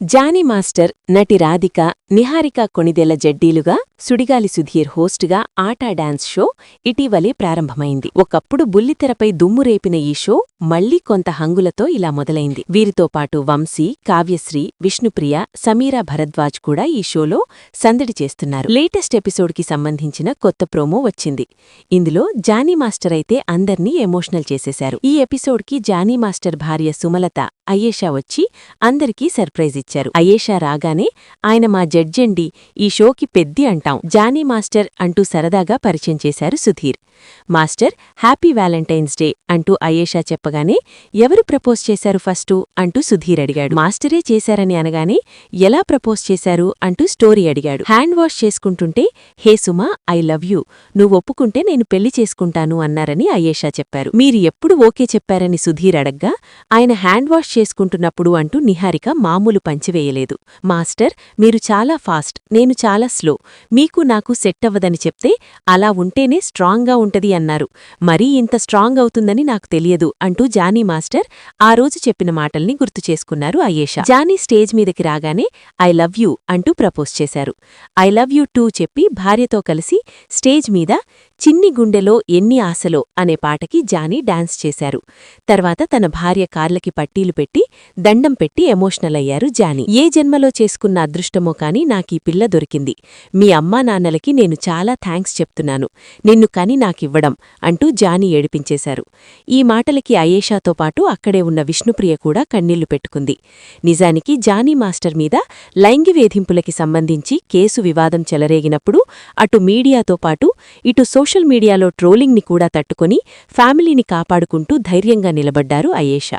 Johnny master నటి రాధిక నిహారిక కొణిదెల జడ్డీలుగా సుడిగాలి సుధీర్ హోస్టుగా ఆటా డాన్స్ షో ఇటీవలే ప్రారంభమైంది. ఒకప్పుడు బుల్లితెరపై దుమ్ము రేపిన ఈ షో మళ్ళీ కొంత హంగులతో ఇలా మొదలైంది. వీరితో పాటు వంశీ కావ్యశ్రీ విష్ణుప్రియ సమీరా భరద్వాజ్ కూడా ఈ షోలో సందడి చేస్తున్నారు. లేటెస్ట్ ఎపిసోడ్కి సంబంధించిన కొత్త ప్రోమో వచ్చింది. ఇందులో జానీ మాస్టర్ అయితే అందర్నీ ఎమోషనల్ చేసేశారు. ఈ ఎపిసోడ్కి జానీ మాస్టర్ భార్య సుమలత అయేషా వచ్చి అందరికీ సర్ప్రైజ్ ఇచ్చారు. అయేషా రాగానే ఆయన మా జడ్జండి ఈ షోకి పెద్ది అంటాం. జానీ మాస్టర్ అంటూ సరదాగా పరిచయం చేశారు Sudheer. Master happy Valentine's day అంటూ అయేషా చెప్పగానే ఎవరు ప్రపోజ్ చేశారు ఫస్టు? అంటూ సుధీర్ అడిగాడు. మాస్టరే చేశారని అనగానే ఎలా ప్రపోజ్ చేశారు? అంటూ స్టోరీ అడిగాడు. హ్యాండ్ వాష్ చేసుకుంటుంటే hey Suma I love you. నువ్వు ఒప్పుకుంటే నేను పెళ్ళి చేసుకుంటాను అన్నారని అయేషా చెప్పారు. మీరు ఎప్పుడు ఓకే చెప్పారని సుధీర్ అడగ్గా ఆయన హ్యాండ్ వాష్ చేసుకుంటున్నప్పుడు అంటూ నిహారిక మామూలు పని పంచివేయలేదు మాస్టర్ మీరు చాలా ఫాస్ట్ నేను చాలా స్లో మీకు నాకు సెట్ అవ్వదని చెప్తే అలా ఉంటేనే స్ట్రాంగ్గా ఉంటది అన్నారు. మరీ ఇంత స్ట్రాంగ్ అవుతుందని నాకు తెలియదు అంటూ జానీ మాస్టర్ ఆ రోజు చెప్పిన మాటల్ని గుర్తు చేసుకున్నారు అయేషా. జానీ స్టేజ్ మీదకి రాగానే ఐ లవ్ యూ అంటూ ప్రపోజ్ చేశారు. ఐ లవ్ యూ టూ చెప్పి భార్యతో కలిసి స్టేజ్ మీద చిన్ని గుండెలో ఎన్ని ఆశలో అనే పాటకి జానీ డాన్స్ చేశారు. తర్వాత తన భార్య కార్లకి పట్టీలు పెట్టి దండం పెట్టి ఎమోషనల్ అయ్యారు జానీ. ఏ జన్మలో చేసుకున్న అదృష్టమో కాని నాకీ పిల్ల దొరికింది. మీ అమ్మా నాన్నలకి నేను చాలా థ్యాంక్స్ చెప్తున్నాను. నిన్ను కని నాకివ్వడం అంటూ జానీ ఏడిపించేశారు. ఈ మాటలకి అయేషాతో పాటు అక్కడే ఉన్న విష్ణుప్రియ కూడా కన్నీళ్ళు పెట్టుకుంది. నిజానికి జానీ మాస్టర్ మీద లైంగి వేధింపులకి సంబంధించి కేసు వివాదం చెలరేగినప్పుడు అటు మీడియాతో పాటు ఇటు సోషల్ మీడియాలో ట్రోలింగ్ని కూడా తట్టుకొని ఫ్యామిలీని కాపాడుకుంటూ ధైర్యంగా నిలబడ్డారు అయేషా.